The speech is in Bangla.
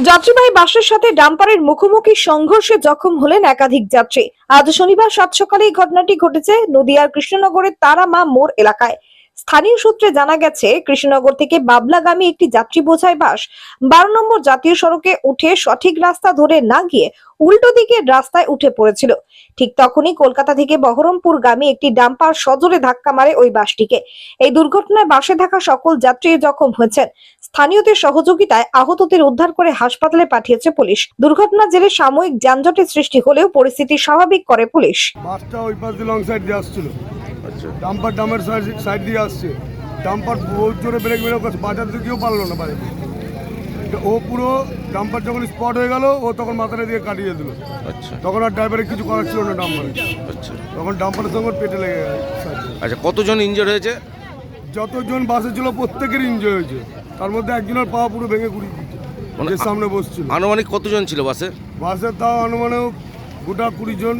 যাত্রীবাহী বাসের সাথে ডাম্পারের মুখোমুখি সংঘর্ষে জখম হলেন একাধিক যাত্রী। আজ শনিবার সাত সকালে এই ঘটনাটি ঘটেছে নদিয়ার কৃষ্ণনগরের তারা মা মোড় এলাকায়। স্থানীয় সূত্রে জানা গেছে, কৃষ্ণনগর থেকে বাবলাগামী একটি যাত্রী বোঝাই বাস বারো নম্বর জাতীয় সড়কে উঠে সঠিক রাস্তা ধরে না গিয়ে উল্টো দিকের রাস্তায় উঠে পড়েছিল। ঠিক তখনই কলকাতা থেকে বহরমপুর গামী একটি ডাম্পার সজোরে ধাক্কা মারে ওই বাসটিকে। এই দুর্ঘটনায় বাসে থাকা সকল যাত্রী জখম হয়েছেন। স্থানীয়দের সহযোগিতায় আহতদের উদ্ধার করে হাসপাতালে পাঠিয়েছে পুলিশ। দুর্ঘটনার জেরে সাময়িক যানজটের সৃষ্টি হলেও পরিস্থিতি স্বাভাবিক করে পুলিশ। বাসটা ওই লং সাইড দিয়ে আসছিল। ডাম্পার ডামের সাইড দিয়ে আসছে। ডাম্পার বহুত জোরে ব্রেক মেরে ওকে বাঁচাতে কেউ পারল না বাইরে ও পুরো ডাম্পার যখন স্পট হয়ে গেল ও তখন মাথাটা দিয়ে কাটিয়ে দিল। আচ্ছা। তখন আর ড্রাইভারের কিছু করার ছিল না ডাম্পারে আচ্ছা। তখন ডাম্পারের সঙ্গে পেটে লেগে গেছে আচ্ছা কতজন ইনজোর হয়েছে? যতজন বাসে ছিল প্রত্যেকের এনজয় হয়েছে। তার মধ্যে একজনের পা পুরো ভেঙে কুড়ি দিচ্ছে মানে সামনে বসছিল। আনুমানিক কতজন ছিল বাসে? বাসে তাও আনুমানিক গোটা কুড়ি জন।